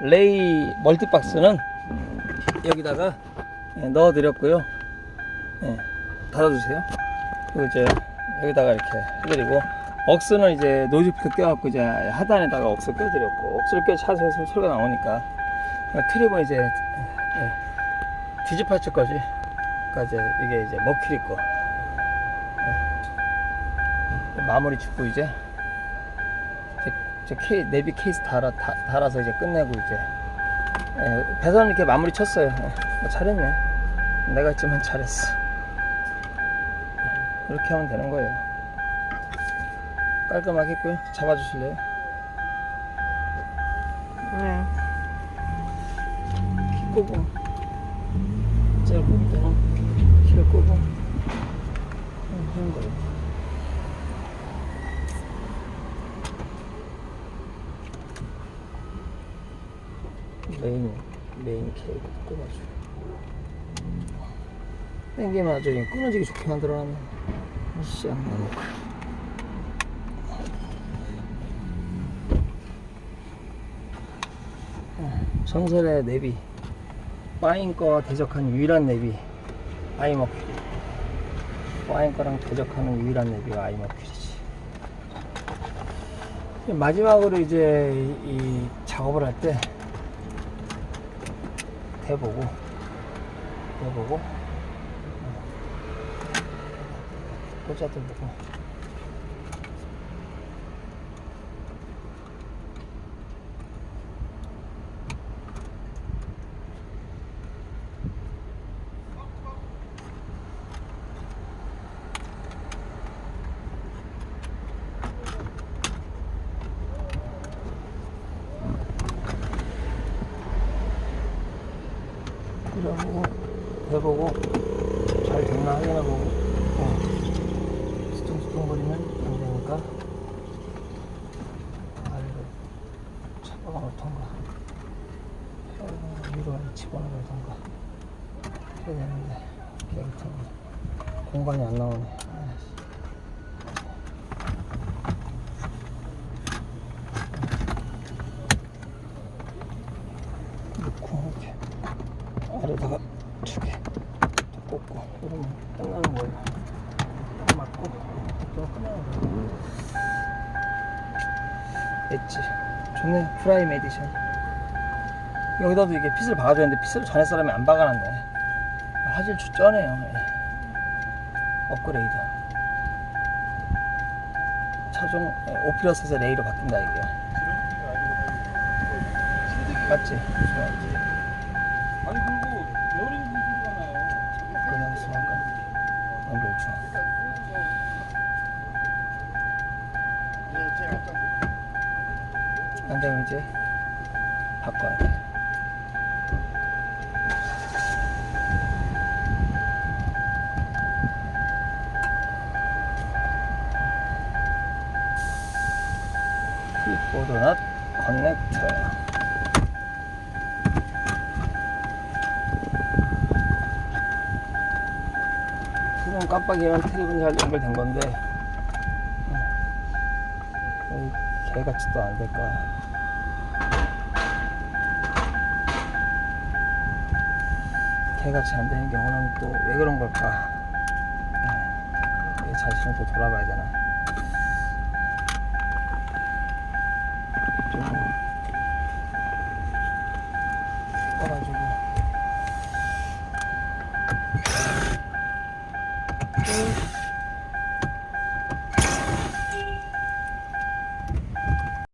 레이 멀티박스는 여기다가 예, 넣어 드렸고요. 예, 닫아주세요. 그리고 이제 여기다가 이렇게 해드리고 억스는 이제 노즈피크 껴갖고 이제 하단에다가 억스 껴드렸고 억스를 껴 차세에서 소리가 나오니까 트립은 이제 예, 디지파츠 거지. 그러니까 이제 이게 이제 머큐리 거. 예. 마무리 짓고 이제 제, 제 케이, 내비 케이스 달아, 다, 달아서 이제 끝내고 이제 예, 배선 이렇게 마무리 쳤어요. 예, 뭐 잘했네. 내가 했지만 잘했어. 예, 이렇게 하면 되는 거예요. 깔끔하게 했고요. 잡아주실래요? 네. 키 끄고 끄고 되나? 키를 끄고 음, 하는 거예요. 메인 메인 케이블 꼽아줘. 땡기면 아주 그냥 끊어지기 좋게 만들어놨네. 이씨 안 나놓고. 전설의 내비 파인 거와 대적하는 유일한 내비 아이머큐리 파인 거랑 대적하는 유일한 내비가 아이머큐리지 마지막으로 이제 이, 이 작업을 할때 대보고 대보고 꽂아도 보고 그러고 해보고 잘 됐나 확인해보고 어. 수퉁수퉁거리면 안 되니까. 아래로 잡아가 놓던가. 어, 위로 집어넣던가. 해야 되는데 거 공간이 안 나오네. 아이씨. 넣고 이렇게 아래다가 두개 꽂고 이러면 끝나는 거예요. 딱 맞고 또 끝나는 거예요. 엣지? 좋네. 프라임 에디션. 여기다도 이게 핏을 박아줘야 되는데 핏을 전에 사람이 안 박아놨네. 화질 주 쩌네요. 예. 업그레이드. 차종 예, 오피러스에서 레이로 바뀐다 이게. 맞지? 안 되면 이제 바꿔야 돼. 키보드 넛 커넥터. 깜빡이면 트립은 잘 연결된 건데 개같이 또 안 될까 개같이 안 되는 경우는 또 왜 그런 걸까? 음, 내 자신을 또 돌아봐야 되나? 좀